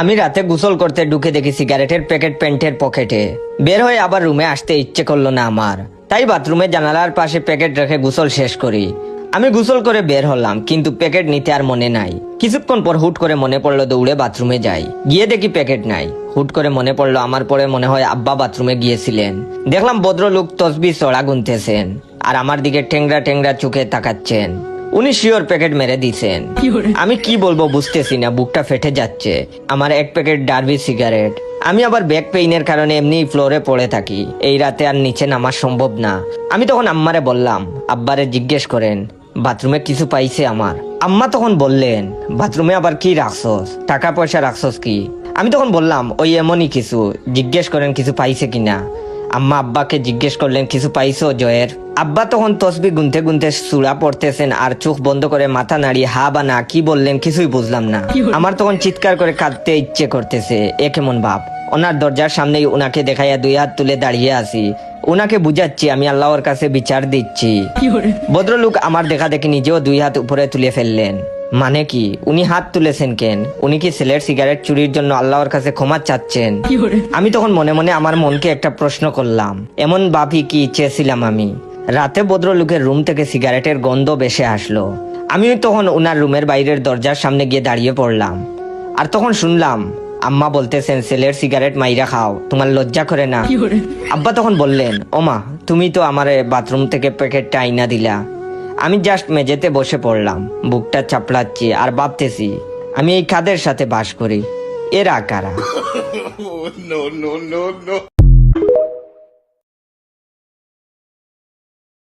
আমি রাতে গোসল করতে ঢুকে দেখি সিগারেটের প্যাকেট প্যান্টের পকেটে। বের হয়ে আবার রুমে আসতে ইচ্ছে করল না আমার। তাই বাথরুমে জানালার পাশে প্যাকেট রেখে গোসল শেষ করি। আমি গোসল করে বের হলাম, কিন্তু প্যাকেট নিতে আর মনে নাই। কিছুক্ষণ পর হুট করে মনে পড়ল দৌড়ে বাথরুমে যাই। গিয়ে দেখি প্যাকেট নাই। হুট করে মনে পড়ল আমার পরে মনে হয় আব্বা বাথরুমে গিয়েছিলেন। দেখলাম ভদ্রলোক তসবি চড়া গুনতেছেন, আর আমার দিকে ঠেংরা ঠেংরা চোখে তাকাচ্ছেন। উনি শিওর প্যাকেট মেরে দিছেন আমি কি বলব বুঝতেছি না বুকটা ফেটে যাচ্ছে। আমার এক প্যাকেট ডার্বি সিগারেট। আমি আবার ব্যাক পেইনের কারণে এমনি ফ্লোরে পড়ে থাকি। এই রাতে আর নিচে নামা সম্ভব না। আমি তখন আম্মারে বললাম আব্বারে জিজ্ঞেস করেন বাথরুমে কিছু পাইছে আমার? আম্মা তখন বললেন বাথরুমে আবার কি রাখছস টাকা পয়সা রাখছস কি? আমি তখন বললাম ওই এমনই কিছু। জিজ্ঞেস করেন কিছু পাইছে কিনা? আম্মা আব্বাকে জিজ্ঞেস করলেন কিছু পাইছো জয়ের? আব্বা তখন তসবি গুনতে গুনতে সুরা পড়তেছেন আর চোখ বন্ধ করে মাথা নাড়িয়ে হা বা না কি বললেন কিছুই বুঝলাম না। আমার তখন চিৎকার করে কাঁদতে ইচ্ছে করতেছে এ কেমন ভাব ওনার দরজার সামনেই ওনাকে দেখাইয়া দুই হাত তুলে দাঁড়িয়ে আছি। ওনাকে বুঝাচ্ছি আমি আল্লাহর কাছে বিচার দিচ্ছি। ভদ্রলোক আমার দেখা দেখি নিজেও দুই হাত উপরে তুলে ফেললেন। মানে কি? উনি হাত তুলেছেন কেন? উনি কি ছেলের সিগারেট চুরির জন্য আল্লাহর কাছে ক্ষমা চাচ্ছেন? আমি তখন মনে মনে আমার মনকে একটা প্রশ্ন করলাম এমন ভাবি কি চেয়েছিলাম আমি? রাতে ভদ্রলোকের রুম থেকে সিগারেটের গন্ধ বেশে আসলো। আমি তখন ওনার রুমের বাইরের দরজার সামনে গিয়ে দাঁড়িয়ে পড়লাম। আর তখন শুনলাম আম্মা বলতেছেন ছেলের সিগারেট মাইরা খাও তোমার লজ্জা করে না। আব্বা তখন বললেন ওমা তুমি তো আমার বাথরুম থেকে প্যাকেটটা আইনা দিলা। আমি জাস্ট মেঝেতে বসে পড়লাম বুকটা চাপড়াচ্ছি আর ভাবতেছি আমি এই খাদের সাথে বাস করি। এরা কারা? No.